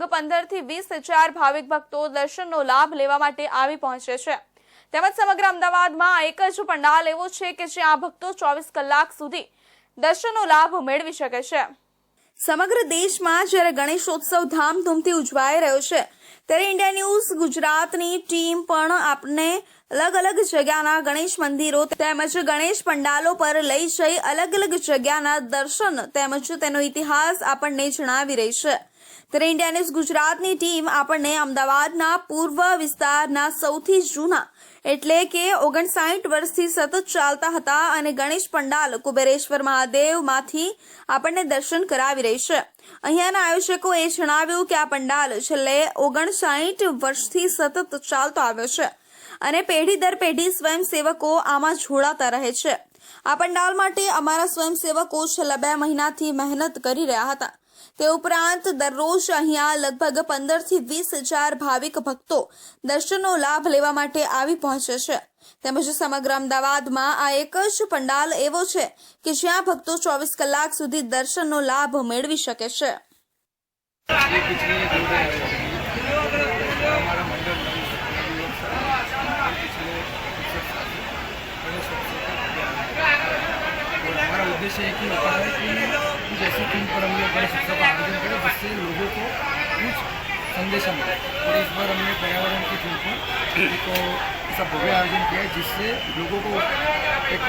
લગભગ પંદરથી વીસ હજાર ભાવિક ભક્તો દર્શનનો લાભ લેવા માટે આવી પહોંચે છે. તેમજ સમગ્ર અમદાવાદમાં એક જ પંડાલ એવો છે કે જ્યાં ભક્તો ચોવીસ કલાક સુધી દર્શનનો લાભ મેળવી શકે છે. સમગ્ર દેશમાં જ્યારે ગણેશોત્સવ ધામધૂમથી ઉજવાઈ રહ્યો છે, ત્યારે ઇન્ડિયા ન્યૂઝ ગુજરાતની ટીમ પણ આપને અલગ અલગ જગ્યાના ગણેશ મંદિરો તેમજ ગણેશ પંડાલો પર લઈ જઈ અલગ અલગ જગ્યાના દર્શન તેમજ તેનો ઇતિહાસ આપણને જણાવી રહી છે. ત્યારે ઇન્ડિયા ગુજરાતની ટીમ આપણને અમદાવાદના પૂર્વ વિસ્તારના સૌથી જૂના એટલે કે ઓગણસાઠ વર્ષથી સતત ચાલતા હતા અને ગણેશ પંડાલ કુબેરેશ્વર મહાદેવમાંથી આપણને દર્શન કરાવી રહી છે. અહીંયાના આયોજકો એ જણાવ્યું કે આ પંડાલ છેલ્લે ઓગણસાઠ વર્ષથી સતત ચાલતો આવ્યો છે. અને પેઢી દર પેઢી સ્વયંસેવકો આમાં જોડાતા રહે છે. આ પંડાલ માટે અમારા સ્વયંસેવકો છેલ્લા બે મહિનાથી મહેનત કરી રહ્યા હતા. તે ઉપરાંત દરરોજ અહીંયા લગભગ પંદરથી વીસ હજાર ભાવિક ભક્તો દર્શનનો લાભ લેવા માટે આવી પહોંચે છે. તેમજ સમગ્ર અમદાવાદમાં આ એક જ પંડાલ એવો છે કે જ્યાં ભક્તો ચોવીસ કલાક સુધી દર્શનનો લાભ મેળવી શકે છે. उद्देश्य एक ही होता है कि ऐसी थीम पर हम लोग गणेश उत्सव का आयोजन करें, जिससे लोगों को कुछ संदेश मिले। और इस बार हमने पर्यावरण की थीम पर एक सब भव्य आयोजन किया है, जिससे लोगों को एक